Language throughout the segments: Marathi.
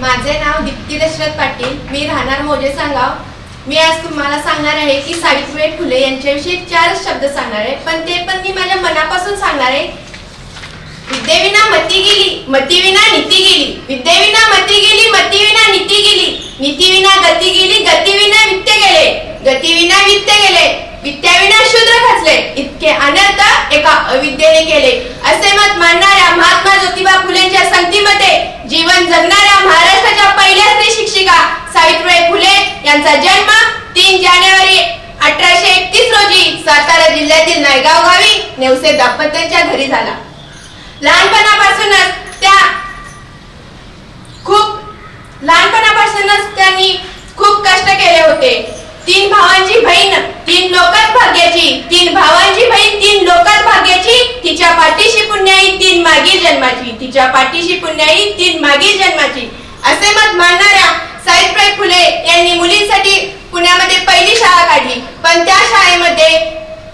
माझे नाव दीप्ती दशरथ पाटील. मी राहणार मोजे सांगाव. मी आज तुम्हाला सांगणार आहे की सावित्रीबाई फुले यांच्याविषयी चार शब्द सांगणार आहे. पण ते पण मी माझ्या मनापासून सांगणार आहे. विद्येविना मती गेली मतीविना नीती गेली. विद्येविना मती गेली मतीविना नीती गेली. नीतीविना गती गेली गतीविना वित्त गेले. गतीविना वित्त गेले. विद्याविना शूद्र खचले. इतके अनर्थ एका अविद्येने केले. असे मत मानणाऱ्या महात्मा ज्योतिबा फुलेंच्या संगतीमध्ये जीवन जगणाऱ्या महाराष्ट्राच्या पहिल्या स्त्री शिक्षिका सावित्रीबाई फुले यांचा जन्म तीन जानेवारी अठराशे एकतीस रोजी सातारा जिल्ह्यातील नायगाव गावी नेवसे दाम्पत्यांच्या घरी झाला. लहानपणापासूनच त्या खूप लहानपणापासूनच त्यांनी खूप कष्ट केले होते. तीन भावांची बहीण तीन लोकात भाग्याची तीन भावांची बहीण तीन लोकात भाग्याची तिच्या पाठीशी पुण्याई तीन मागील जन्माची तिच्या पाठीशी पुण्याई तीन मागील जन्माची. असे मत मान सावित्रीबाई फुले यांनी मुलींसाठी पुण्यामध्ये पहिली शाळा काढली. पण त्या शाळेमध्ये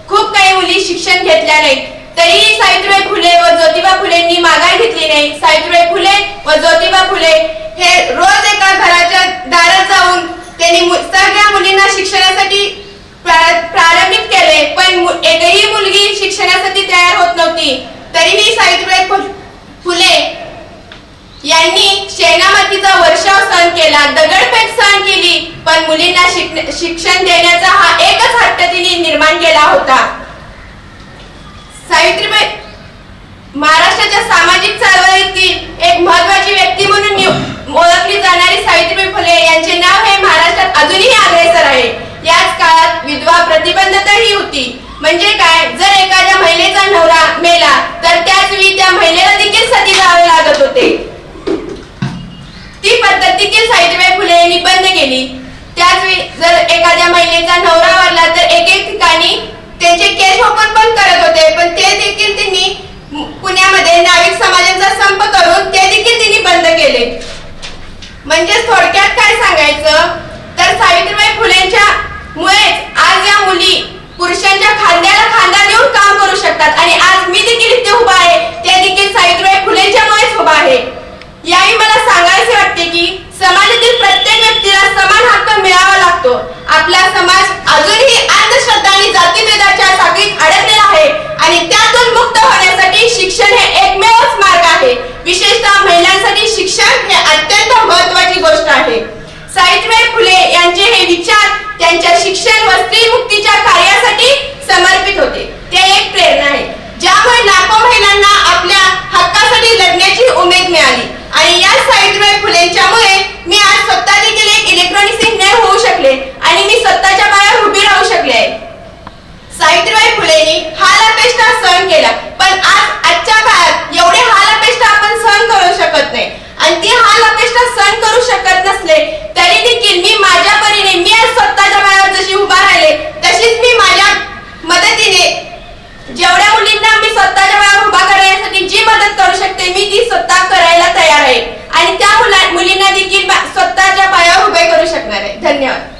खूप काही मुली शिक्षण घेतल्या नाहीत. तरीही सावित्रीबाई फुले व ज्योतिबा फुलेंनी माघार घेतली नाही. सावित्रीबाई फुले व ज्योतिबा फुले हे रोज एका घराच्या दारात जाऊन त्यांनी सगळ्या मुलींना शिक्षणासाठी प्रारंभित केले पण एकही मुलगी शिक्षणासाठी तयार होत नव्हती. तरीही यांनी शेणामातीचा वर्षाव सहन केला दगडफेक सहन केली पण मुलींना शिक्षण देण्याचा हा एकच हट्ट तिने निर्माण केला होता. सावित्रीबाई महाराष्ट्राच्या सामाजिक चळवळीतील एक महत्वाची व्यक्ती म्हणून ओळखली जाणारी सावित्रीबाई फुले यांचे नाव हे महाराष्ट्रात अजूनही अग्रेसर आहे. याच काळात विधवा प्रतिबंधतही होती. म्हणजे गेली. त्याच जर एखाद्या महिलेचा नवरा वारला तर एक एक ठिकाणी त्यांचे केस ओपन पण करत होते. पण ते देखील त्यांनी पुण्यामध्ये नाविक समाजाचा संप करून ते देखील त्यांनी बंद केले. म्हणजे थोडक्यात काय सांगायचं? तर सावित्रीबाई फुलेंच्या मुळेच आज या मुली पुरुषांच्या खांद्याला खांदा देऊन काम करू शकतात आणि आज मी देखील इथे उभा आहे ते देखील सावित्रीबाई फुलेंच्यामुळेच उभा आहे यावेळी मला सांगायचे वाटते की समाजातील प्रत्येक व्यक्तीला समान हक्क मिळावा लागतो आपला समाज अजूनही अंधश्रद्धा आणि जातीभेदाच्या साखळीत अडकलेला आहे आणि त्यातून मुक्त होण्यासाठी शिक्षण हे एकमेवच मार्ग आहे विशेषतः महिलांसाठी शिक्षण हे अत्यंत महत्वाची गोष्ट आहे सावित्रीबाई फुले यांचे हे विचार त्यांच्या शिक्षण व स्त्री मुक्तीच्या कार्यासाठी समर्पित होते. ते एक प्रेरणा आहे. ज्यामुळे लाखो महिलांना आपल्या हक्कासाठी लढण्याची उमेद मिळाली. आणि या सावित्रीबाई फुलेंच्यामुळे मी आज स्वतः देखील एक इलेक्ट्रॉनिक्स इंजिनियर होऊ शकले आणि मी स्वतःच्या पायावर उभी राहू शकले. आहे सावित्रीबाई फुलेंनी हा लपेष्टा सहन केला. पण आज आजच्या काळात धन्यवाद